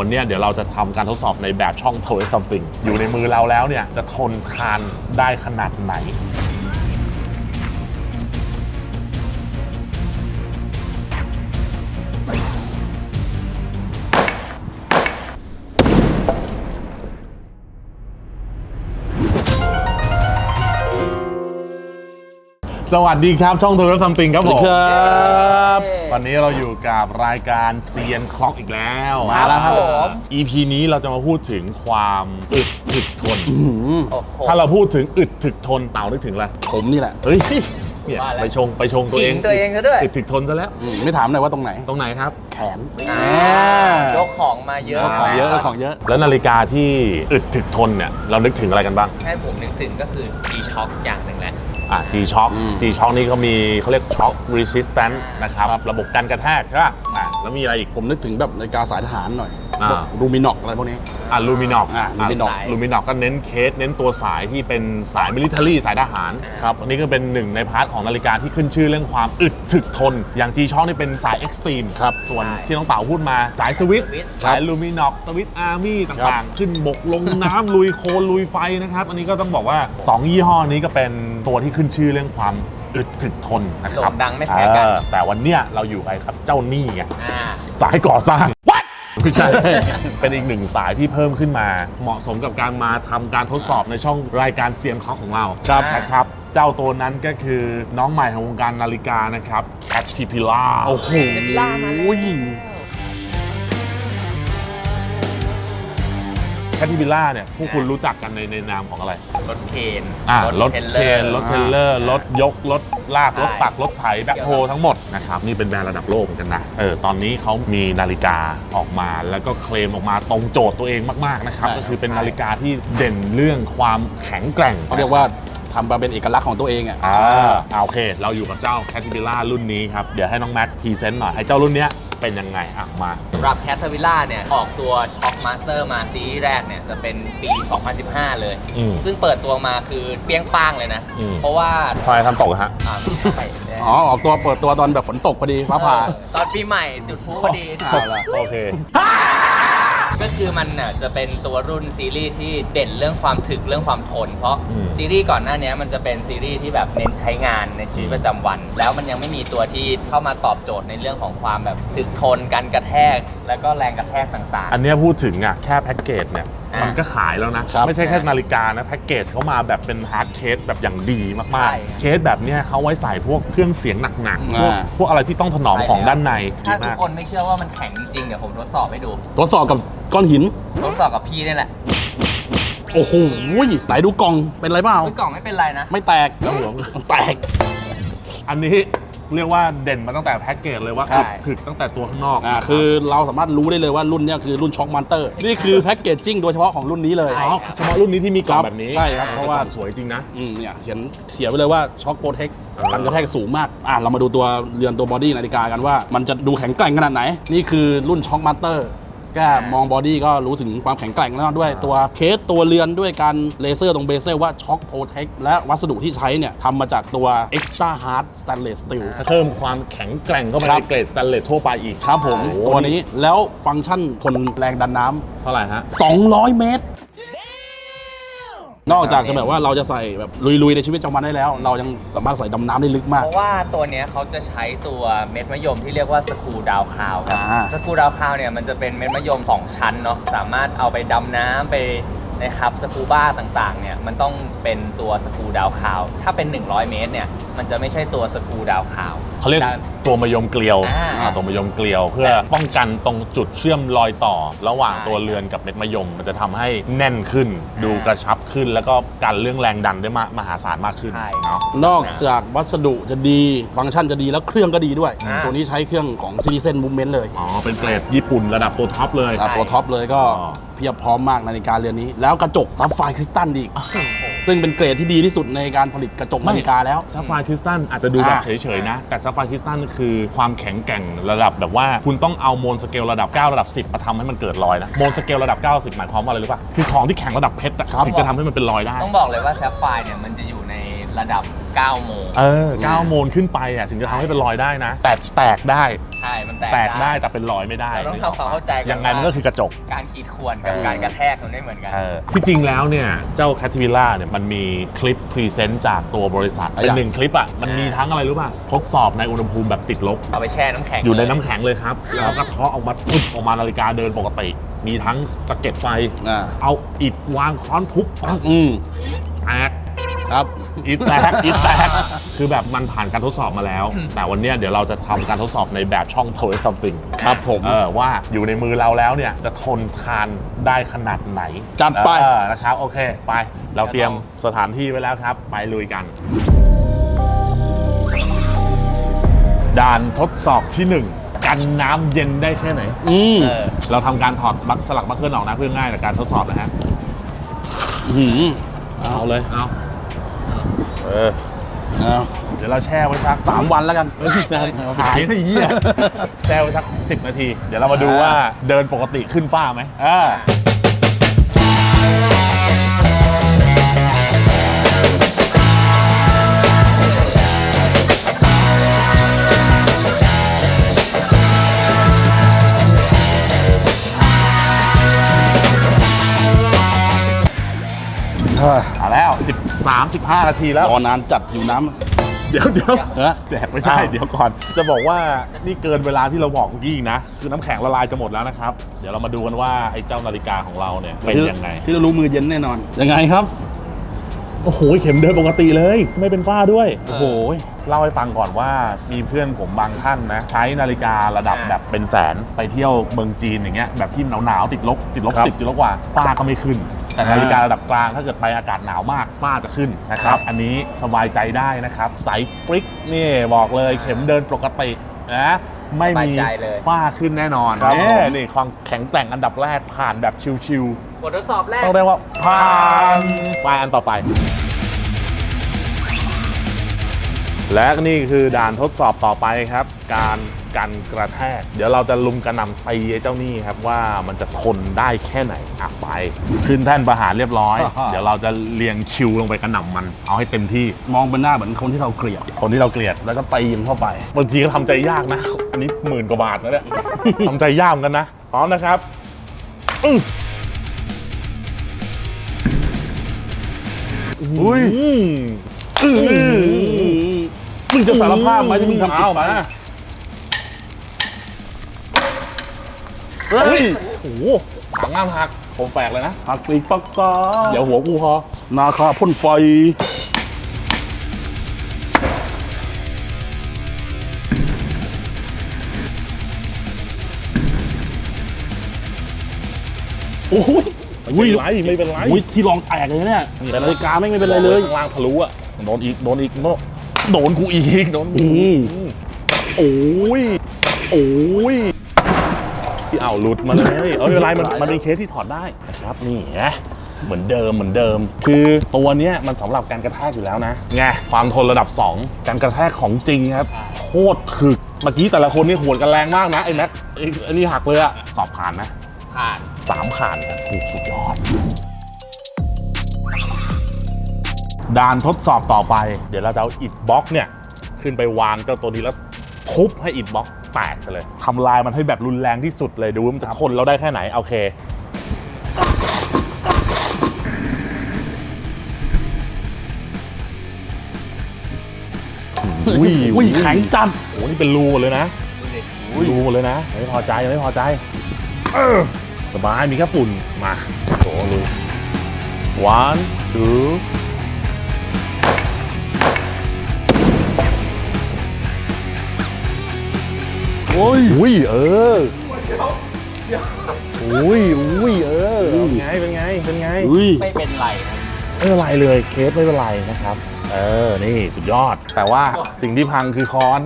วันนี้เดี๋ยวเราจะทำการทดสอบในแบบช่อง t o y Something อยู่ในมือเราแล้วเนี่ย จะทนทานได้ขนาดไหน สวัสดีครับ ช่อง t o y Something ครับผมครับวันนี้เราอยู่กับรายการเซียนคล็อกอีกแล้วมาแล้วครับอ่า EP นี้เราจะมาพูดถึงความอึดถึกทนโอ้โหถ้าเราพูดถึงอึดถึกทนเต่านึกถึงอะไรผมนี่แหละเฮ้ยเนี่ยว่าแล้วไปชงไปชงตัวเองขิงตัวเองซะด้วยอึดถึกทนซะแล้วอืมไม่ถามหน่อยว่าตรงไหนตรงไหนครับ แขนอ่ายกของมาเยอะยกของเยอะมากของเยอะ แล้วนาฬิกาที่อึดถึกทนเนี่ยเรานึกถึงอะไรกันบ้างให้ผมนึกถึงก็คือ G-Shock อย่างหนึ่งแหละ อะ G Shock อืม G Shock นี่เขามีเขาเรียก Shock Resistant นะครับ ระบบกันกระแทกใช่ป่ะอะแล้วมีอะไรอีก ผมนึกถึงแบบนาฬิกาสายทหารหน่อยอ่า รูมินอกอะไรพวกนี้ อะลูมินอกอะ Luminox ลูมินอกก็เน้นเคส เน้นตัวสายที่เป็นสายมิลิเ a อรี่สายทหารครับอันนี้ก็เป็นหนึ่งในพาร์ทของนาฬิกาที่ขึ้นชื่อเรื่องความอึดถึกทน อย่าง G Shock นี่เป็นสายเอ็กซ์ตรีมครับส่วนใช่ที่น้องเต่าพูดมาสายสวิส Swiss สายลูมินอกสวิสอาร์มี่ต่างๆ ขึ้นบกลงน้ำ ลุยโคลนลุยไฟนะครับ อันนี้ก็ต้องบอกว่า 2 ยี่ห้อนี้ก็เป็นตัวที่ขึ้นชื่อเรื่องความอึดถึกทนนะครับโด่งดังไม่แพ้กัน เออแต่วันเนี้ยเราอยู่กับไอ้ครับเจ้าหนี้ไง อ่า สายก่อสร้าง What ไม่ใช่ เป็นอีกหนึ่งสายที่เพิ่มขึ้นมา เหมาะสมกับการมาทำการทดสอบในช่องรายการเซียนคอของเราครับ นะครับ เจ้าตัวนั้นก็คือน้องใหม่ของวงการนาฬิกานะครับ Caterpillar โอ้โหเป็นล่ามาแล้ว แคท e ิ i ล่าเนี่ยผู้คุณรู้จักกันในในนามของอะไร รถเคนอ่ารถทเคนรถเทรลเลอร์ รถยก รถลากใช่รถตัก รถไถแบ็คโฮทั้งหมดนะครับ นี่เป็นแบรนด์ระดับโลกเหมือนกันนะ เออ ตอนนี้เขามีนาฬิกาออกมาแล้วก็เคลมออกมาตรงโจทย์ตัวเองมากๆนะครับใช่ก็คือเป็นนาฬิกาที่เด่นเรื่องความแข็งแกร่งเขาเรียกว่าทำมาเป็นเอกลักษณ์ของตัวเองอะอ่าอ่าโอเค เราอยู่กับเจ้า Caterpillar รุ่นนี้ครับ เดี๋ยวให้น้องแม็กพรีเซนต์หน่อยไอ้เจ้ารุ่นเนี้ย เป็นยังไงอะมาสำหรับ c a t e r p i l l a r เนี่ย ออกตัว Shock Master มาซีรีส์แรกเนี่ย จะเป็นปี 2015 เลย อืม ซึ่งเปิดตัวมาคือเปรี้ยงป้างเลยนะ อืม เพราะว่าทำไมทำตกอะฮะ อ่าไม่ใช่อ๋อ ออกตัวเปิดตัวตอนแบบฝนตกพอดีฟ้าผ่า เออตอนปีใหม่จุดพลุพอดี เอาละ โอเค ก็คือมันน่ะจะเป็นตัวรุ่นซีรีส์ที่เด่นเรื่องความถึกเรื่องความทน เพราะอืมซีรีส์ก่อนหน้านี้มันจะเป็นซีรีส์ที่แบบเน้นใช้งานในชีวิตประจำวัน แล้วมันยังไม่มีตัวที่เข้ามาตอบโจทย์ในเรื่องของความแบบถึกทนการกระแทก แล้วก็แรงกระแทกต่างอันเนี้ยพูดถึงอะแค่แพ็กเกจเนี่ยอะ มันก็ขายแล้วนะ ครับไม่ใช่แค่นาฬิกานะ แพ็กเกจเขามาแบบเป็นฮาร์ดเคสแบบอย่างดีมากใช่ๆ เคสแบบเนี้ยเขาไว้ใส่พวกเครื่องเสียงหนักๆพวกอ่า พวกอะไรที่ต้องถนอมของด้านในๆถ้าทุกมากคนไม่เชื่อว่ามันแข็งจริงๆ เดี๋ยวผมทดสอบให้ดู ทดสอบกับก้อนหิน ทดสอบกับพี่นี่แหละโอ้โหไหนดูกล่องเป็นไรเปล่า เฮ้ยกล่องไม่เป็นไรนะ ไม่แตกแล้วหัวมันแตก อันนี้ เรียกว่าเด่นมาตั้งแต่แพ็กเกจเลยว่าใช่ ถึกตั้งแต่ตัวข้างนอกอ่าคือเราสามารถรู้ได้เลยว่ารุ่นเนี้ยคือรุ่นช็อคมันเตอร์นี่คือแพ็กเกจจิ้งโดยเฉพาะของรุ่นนี้เลย อ๋อเฉพาะรุ่นนี้ที่มีกล่องครับแบบนี้ใช่ครับเพราะว่ากล่องสวยจริงนะ อืมเนี่ยเขียนเสียไปเลยว่าช็อคโปรเทคเออกันกระแทกสูงมากอะเรามาดูตัวเรือนตัวบอดี้นาฬิกากันว่า มันจะดูแข็งแกร่งขนาดไหน นี่คือรุ่นช็อคมาสเตอร์ แค่มองบอดี้ก็รู้ถึงความแข็งแกร่งแล้วด้วยตัวเคสตัวเรือนด้วยการเลเซอร์ตรงเบเซลว่าช็อคโปรเทคและวัสดุที่ใช้เนี่ยทำมาจากตัว extra hard stainless steel เพิ่มความแข็งแกร่งเข้ามาครัในบเกรดสแตนเลสทั่วไปอีกครับผมโอ้โหตัวนี้แล้วฟังก์ชันทนแรงดันน้เท่าไหร่ฮะำ200 เมตร นอกจากจะแบบว่าเราจะใส่แบบลุยๆในชีวิตประจำวันได้แล้ว เรายังสามารถใส่ดำน้ำได้ลึกมากเพราะว่าตัวเนี้ยเขาจะใช้ตัวเม็ดมะยมที่เรียกว่าสกรูดาวคาวครับอ่า สกรูดาวคาวเนี่ยมันจะเป็นเม็ดมะยม2ชั้นเนาะสามารถเอาไปดำน้ำไปนะครับสกูบ้าต่างๆเนี่ยมันต้องเป็นตัวสกรูดาวคาว ถ้าเป็น 100 เมตรเนี่ยมันจะไม่ใช่ตัวสกรูดาวคาวเขาเรียกด้นตัวมะยมเกลียวอ่าอ่าตัวมะยมเกลียว เพื่อป้องกันตรงจุดเชื่อมรอยต่อ ระหว่างใช่ตัวเรือนกับเม็ดมะยม มันจะทำให้แน่นขึ้น ดูกระชับขึ้น แล้วก็กันเรื่องแรงดันได้มากมหาศาลมากขึ้นใช่ เนาะ นอกจากวัสดุจะดี ฟังก์ชันจะดีแล้วเครื่องก็ดีด้วย อ่า ตัวนี้ใช้เครื่องของ Citizen Movement เลยอ๋อ เป็นเกรดญี่ปุ่นระดับตัวท็อปเลย อะตัวท็อปเลยก็อ๋อ เพียบพร้อมมากนาฬิกาเรือนนี้ แล้วกระจกซับไฟคริสตัลดีอีก ซึ่งเป็นเกรดที่ดีที่สุดในการผลิตกระจกนาฬิกาแล้ว ซัฟไฟร์คริสตัลอาจจะดูแบบอ่า เฉยๆนะ แต่ซัฟไฟร์คริสตัลคือความแข็งแกร่งระดับแบบว่าคุณต้องเอาโมลสเกลระดับ 9 ระดับ 10 มาทำให้มันเกิดรอยนะโมลสเกลระดับ 90 หมายความว่าอะไรรู้ป่ะคือของที่แข็งระดับเพชรอะครับถึงจะทำให้มันเป็นรอยได้ ต้องบอกเลยว่าแซฟไฟร์เนี่ยมันจะอยู่ในระดับ 9โมงเออ9โมงขึ้นไปอะถึงจะทำให้เป็นรอยได้นะ แต่แตกได้ ใช่ มันแตกแตกได้แต่เป็นรอยไม่ได้เราต้องทำความเข้าใจกันยังไงมันก็คือกระจก การขีดข่วนกับเออการกระแทกมันไม่เหมือนกันเออที่จริงแล้วเนี่ยเจ้า c a t วิลล่าเนี่ยมันมีคลิปพรีเซนต์จากตัวบริษัท เป็นหนึ่งคลิปอะมันมีทั้งอะไรรู้ป่ะทดสอบในอุณหภูมิแบบติดลบเอาไปแช่น้ำแข็งอยู่ในเลน้ำแข็งเลยครับแล้วก็เทาะออกมาปุ๊บออกมานาฬิกาเดินปกติ มีทั้งสะเก็ดไฟอ่าเอาอิฐวางค้อนทุบปังอืมแตก ครับอิฐแตกอิฐแตกคือแบบมันผ่านการทดสอบมาแล้ว แต่วันเนี้ยเดี๋ยวเราจะทำการทดสอบในแบบช่องโทรซัมติงครับผม เออว่าอยู่ในมือเราแล้วเนี่ยจะทนทานได้ขนาดไหนจัดไป เออนะครับโอเคไป เราเตรียมสถานที่ไว้แล้วครับ ไปลุยกัน ด่านทดสอบที่1กันน้ำเย็นได้แค่ไหน อืมเออเราทำการถอดบัคสลักบัคเกิลออกนะเพื่อง่ายในการทดสอบนะฮะ หืมเอาเลย เอา เออเอาเดี๋ยวเราแช่ไว้สักสามวันแล้วกันเฮ้ยหายนะเหี้ยแช่ไว้สักสิบนาที เดี๋ยวเรามาดูว่าเดินปกติขึ้นฟ้าไหมเออเอาแล้ว 13 15 นาทีแล้ว รอนานจัดอยู่น้ำ เดี๋ยวเดี๋ยวเออแดกไม่ได้อ้าว เดี๋ยวก่อน จะบอกว่านี่เกินเวลาที่เราบอกเมื่อกี้อีกนะ คือน้ำแข็งละลายจะหมดแล้วนะครับ เดี๋ยวเรามาดูกันว่าไอ้เจ้านาฬิกาของเราเนี่ยเป็นยังไง ที่เรารู้มือเย็นแน่นอน ยังไงครับ โอ้โห เข็มเดินปกติเลย ไม่เป็นฝ้าด้วยเออโอ้โหเล่าให้ฟังก่อนว่ามีเพื่อนผมบางท่านนะ ใช้นาฬิการะดับอ่าแบบเป็นแสนไปเที่ยวเมืองจีนอย่างเงี้ยแบบที่หนาวๆติดลบติดลบครับ สิบติดลบกว่าฝ้าก็ไม่ขึ้น แต่อ่านาฬิการะดับกลางถ้าเกิดไปอากาศหนาวมากฝ้าจะขึ้นนะครับ อันนี้สบายใจได้นะครับใสปริ๊กนี่บอกเลยเข็มเดินปกตินะไม่มีสบายใจเลยฝ้าขึ้นแน่นอนครับเนี่ผมยนี่ความแข็งแกร่งอันดับแรกผ่านแบบชิวๆบททดสอบแรกต้องเรียกว่าผ่านไปอันต่อไป และนี่คือด่านทดสอบต่อไปครับ การ กันกระแทก เดี๋ยวเราจะลุมกระหนำตีไอ้เจ้านี่ครับว่ามันจะทนได้แค่ไหนอะไป ขึ้นแท่นประหารเรียบร้อยอ่าฮะเดี๋ยวเราจะเรียงคิวลงไปกระหน่ำมัน เอาให้เต็มที่มองเป็นหน้าเหมือนคนที่เราเกลียดคนที่เราเกลียดแล้วก็ตีมันเข้าไปบางทีก็ทำใจยากนะ อันนี้หมื่นกว่าบาทนะเนี่ย ทำใจยากเหมือนกันนะพร้อมนะครับอื้ออุ้ยอื้อมึงจะสารภาพไหมที่มึงทำผิดเอาไปมา เฮ้ยโอ้โหถังงามหักผมแปลกเลยนะหักปีกปักษาเดี๋ยวหัวกูพอนาคาพ่นไฟ โอ้ยไม่เป็นไรไม่เป็นไรอุ้ยที่รองแตกเลยเนี่ยแต่นาฬิกาไม่งไม่เป็นไรเลยข้างล่างทะลุอะโดนอีกโดนอีกโดนโดนกูอีกโดนกูอืมโอ้ยโอ้ย ที่เอาหลุดมาเลยเออไม่เป็นไรมันมันเป็นเคสที่ถอดได้นะครับนี่ไงเหมือนเดิมเหมือนเดิม คือตัวเนี้ยมันสำหรับการกระแทกอยู่แล้วนะไงความทนระดับ 2 การกระแทกของจริงครับโคตรถึกเมื่อกี้แต่ละคนนี่หวดกันแรงมากนะไอ้แม็กไอ้ไอ้นี่หักเลยอะสอบผ่านนะผ่านสามผ่านครับโอ้โหสุดยอดด่านทดสอบต่อไป เดี๋ยวเราจะเอาอิฐบล็อกเนี่ย ขึ้นไปวางเจ้าตัวนี้แล้วทุบให้อิฐบล็อก แตกไปเลยทำลายมันให้แบบรุนแรงที่สุดเลยดูว่ามันจะทนเราได้แค่ไหนโอเคอุ้ยอุ้ยแข็งจัดโอ้โหนี่เป็นรูหมดเลยนะดูดิรูหมดเลยนะไม่พอใจยังไม่พอใจเออสบายมีแค่ฝุ่นมาโอ้ลุย one two โอ้ยอุ้ยเอออุ้ยอุ้ยเออเป็นไงเป็นไงเป็นไงอุ้ยไม่เป็นไรครับไม่เป็นไรเลยเคสไม่เป็นไรนะครับ เออนี่สุดยอด แต่ว่าสิ่งที่พังคือค้อน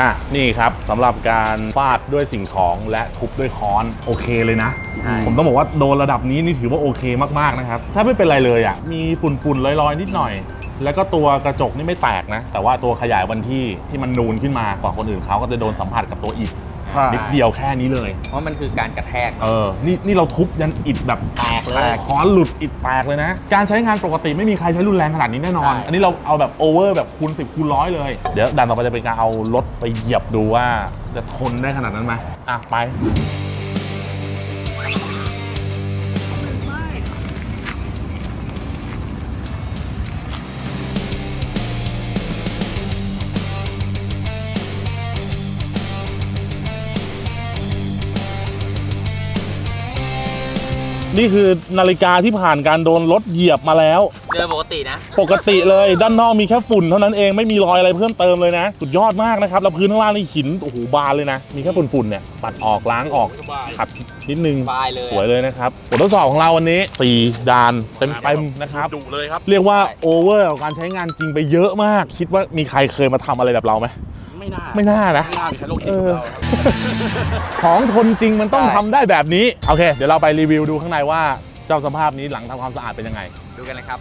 อะนี่ครับสำหรับการฟาดด้วยสิ่งของและทุบด้วยค้อนโอเคเลยนะใช่ผมต้องบอกว่าโดนระดับนี้นี่ถือว่าโอเคมากๆนะครับ ถ้าไม่เป็นไรเลยอะมีฝุ่นๆลอยๆ นิดหน่อย แล้วก็ตัวกระจกนี่ไม่แตกนะ แต่ว่าตัวขยายวันที่ที่มันนูนขึ้นมากว่าคนอื่นเขาก็จะโดนสัมผัสกับตัวอิฐใช่ นิดเดียวแค่นี้เลย เพราะมันคือการกระแทก เออ นี่นี่เราทุบยันอิดแบบแตกเลยแตกค้อนหลุดอิดแตกเลยนะ การใช้งานปกติไม่มีใครใช้รุนแรงขนาดนี้แน่นอน ใช่ อันนี้เราเอาแบบโอเวอร์แบบคูณ 10 คูณร้อยเลย เดี๋ยวดันต่อไปจะเป็นการเอารถไปเหยียบดูว่าจะทนได้ขนาดนั้นไหมอะไป นี่คือนาฬิกาที่ผ่านการโดนรถเหยียบมาแล้ว เดินปกตินะ ปกติเลยด้านนอกมีแค่ฝุ่นเท่านั้นเองไม่มีรอยอะไรเพิ่มเติมเลยนะ สุดยอดมากนะครับ แล้วพื้นข้างล่างนี่หินโอ้โหบานเลยนะ มีแค่ฝุ่นๆเนี่ยปัดออกล้างออกสบายขัดนิดนึงบายเลยสวยเลยนะครับบททดสอบของเราวันนี้4ด่านเต็มๆนะครับดุเลยครับ เรียกว่าโอเวอร์กับการใช้งานจริงไปเยอะมาก คิดว่ามีใครเคยมาทำอะไรแบบเราไหม ไม่น่าไม่น่านะ ไม่น่ามีใครโลกจิตเอแบบอเราครับ ของทนจริงมันต้องใช่ ทำได้แบบนี้ โอเค เดี๋ยวเราไปรีวิวดูข้างในว่าเจ้าสภาพนี้หลังทำความสะอาดเป็นยังไง ดูกันเลยครับ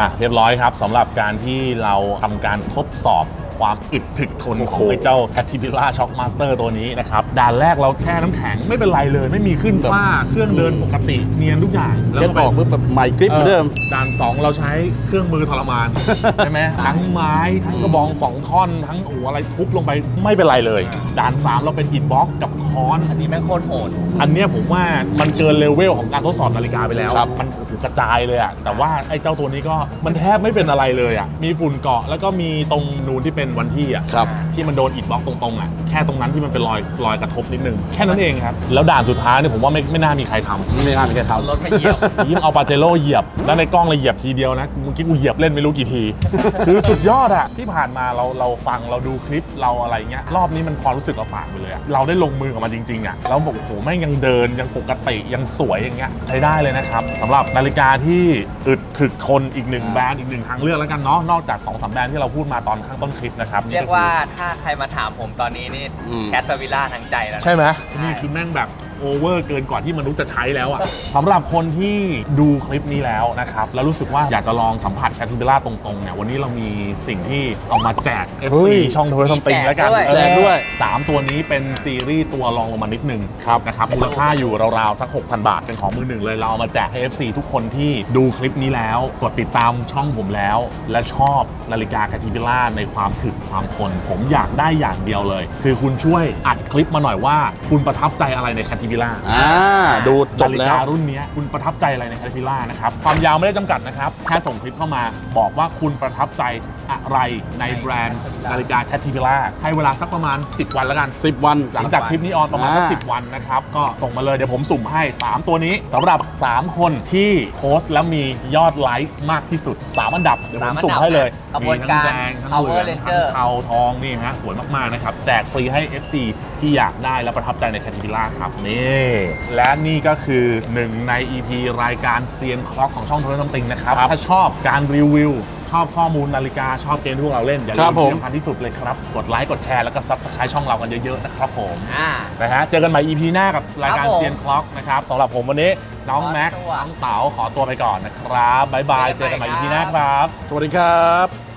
อะเรียบร้อยครับสำหรับการที่เราทำการทดสอบ ความอึดถึกทนของไอ้เจ้า Caterpillar Shock Master ตัวนี้นะครับด่านแรกเราแช่น้ำแข็งไม่เป็นไรเลย ไม่มีขึ้นฝ้าเครื่องเดินปกติ เนียนทุกอย่างเช็ดออกปุ๊บแบบใหม่กริปเหมือนเดิม ด่าน 2 เราใช้เครื่องมือทรมานใช่ไหมทั้งไม้ทั้งกระบอง2ท่อนทั้งโอ้โหอะไรทุบลงไปไม่เป็นไรเลยด่าน 3 เราเป็นอินบ็อกกับค้อน อันนี้แม่งโคตรโหดอันเนี้ยผมว่ามันเกินเลเวลของการทดสอบนาฬิกาไปแล้วครับมันโอ้โหกระจายเลยอะแต่ว่าไอ้เจ้าตัวนี้ก็มันแทบไม่เป็นอะไรเลยอะมีฝุ่นเกาะแล้วก็มีตรงนูนที่เป็นวันที่อะครับ ที่มันโดนอิดบล็อกตรงๆอะแค่ตรงนั้นที่มันเป็นรอยรอยกระทบนิดนึงแค่นั้นเองครับแล้วด่านสุดท้ายเนี่ยผมว่าไม่ไม่น่ามีใครทำ ไม่น่ามีใครทเอารถมาเหยียบ ยิ่งเอาปาเจโร่เหยียบ แล้วในกล้องเลยเหยียบทีเดียวนะเมื่อกี้กูเหยียบเล่นไม่รู้กี่ที คือสุดยอดอะที่ผ่านมาเราเราฟังเราดูคลิปเราอะไรเงี้ยรอบนี้มันความรู้สึกเราผ่านไปเลยอะเราได้ลงมือกับมันจริงๆอะแล้วบอกโอ้โหแม่งยังเดินยังปกติยังสวยอย่างเงี้ยใช้ได้เลยนะครับสำหรับนาฬิกาที่อึดถึกทนอีกหนึ่งแบรนด์อีกหนึ่งทางเลือกแล้วกันเนาะนอกจาก2อสแบรนด์ที่เราพูดมาตอนข้างต้นคลิปนะครับนี่เรียกคือว่าถ้าใครมาถามผมตอนนี้นี่อืม แคสวิล่าทั้งใจแล้วนะ ใช่ไหมใช่นี่คือแม่งแบบ โอเวอร์เกินกว่าที่มนุษย์จะใช้แล้วอะสำหรับคนที่ดูคลิปนี้แล้วนะครับ แล้วรู้สึกว่าอยากจะลองสัมผัสแคทิบิล่าตรงๆเนี่ยวันนี้เรามีสิ่งที่เอามาแจก เฮ้ FC ย ช่องทวิตทำติงแล้วกันแจกด้วย สามตัวนี้เป็นซีรีส์ตัวรองลงมานิดนึงครับนะครับมูลค่าอยู่ราวๆ สัก 6,000 บาท เป็นของมือหนึ่งเลย เราเอามาแจกให้ FC ทุกคนที่ดูคลิปนี้แล้ว กดติดตามช่องผมแล้ว และชอบนาฬิกาแคทิบิล่าในความถึกความทนผมอยากได้อย่างเดียวเลย คือคุณช่วยอัดคลิปมาหน่อยว่า คุณประทับใจอะไรในแคทิบิล่าอ่าดูจบนาฬิแล้กาวรุ่นเนี้ยคุณประทับใจอะไรในแคท r ิล่านะครับ ความยาวไม่ได้จำกัดนะครับ แค่ส่งคลิปเข้ามาบอกว่าคุณประทับใจ อะไรในแบรนด์นาฬิกาแคท r ิล่าให้เวลาสักประมาณ 10 วันแล้วกัน 10 วัน หลังจากคลิปนี้ออนประมาณสักอ่าสิวันนะครับ ก็ส่งมาเลยเดี๋ยวผมสุ่มให้ 3 ตัวนี้สำหรับ 3 คนที่โพสต์แล้วมียอดไลค์มากที่สุด 3 อันดับเดี๋ยวผมสุ่มให้เลยกระบมีวนทั้กางรแดงทั้ง Power เหลืองทั้ Ranger งเทาทองนี่ฮะสวยมากๆนะครับ แจกฟรีให้ FC ที่อยากได้และประทับใจในแคท r ิล่าครับนี่และนี่ก็คือหนึ่งใน EP รายการเซียนคล็อกของช่องโทรทัศน์ซัมติงนะครับถ้าชอบการรีวิว ชอบข้อมูลนาฬิกาชอบเกมที่พวกเราเล่นอย่าลืครัมบผมที่สำคัญที่สุดเลยครับ กดไลค์กดแชร์แล้วก็ซับสไครต์ช่องเรากันเยอะๆนะครับผมอ่า นะฮะเจอกันใหม่ EP หน้ากับรายการครับผม เซียนคล็อกนะครับสำหรับผมวันนี้น้องขอแม็กตัวน้องเต๋าขอตัวไปก่อนนะครับบ๊ายบายเจเจออกักันนใหใหม่ม่ EP คหรับน้าครับ สวัสดีครับ